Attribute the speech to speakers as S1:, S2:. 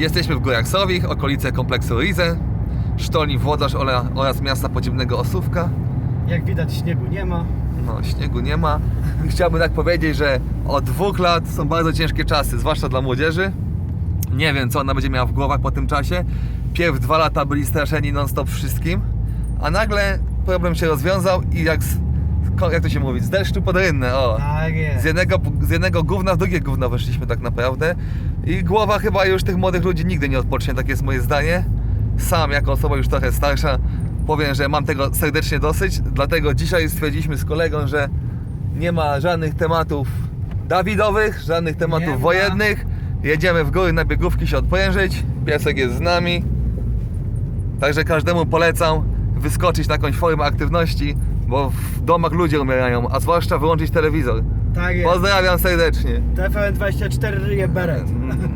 S1: Jesteśmy w Górach Sowich, okolice kompleksu Rize, sztolni Włodarz oraz miasta podziemnego Osówka.
S2: Jak widać śniegu nie ma.
S1: No, śniegu nie ma. Chciałbym tak powiedzieć, że od dwóch lat są bardzo ciężkie czasy, zwłaszcza dla młodzieży. Nie wiem, co ona będzie miała w głowach po tym czasie. Pierw dwa lata byli straszeni non-stop wszystkim, a nagle problem się rozwiązał i jak, ko- jak to się mówi, z deszczu pod rynnę, o.
S2: Tak jest.
S1: Z jednego, z jednego gówna w drugie gówno weszliśmy tak naprawdę. I głowa chyba już tych młodych ludzi nigdy nie odpocznie, takie jest moje zdanie. Sam jako osoba już trochę starsza powiem, że mam tego serdecznie dosyć. Dlatego dzisiaj stwierdziliśmy z kolegą, że nie ma żadnych tematów Dawidowych, żadnych tematów
S2: Nie ma.
S1: wojennych. Jedziemy w góry na biegówki się odprężyć. Piesek jest z nami. Także każdemu polecam wyskoczyć na jakąś formę aktywności, bo w domach ludzie umierają, a zwłaszcza wyłączyć telewizor.
S2: Tak jest.
S1: Pozdrawiam serdecznie.
S2: TFN24 ryje beret.
S1: Mm.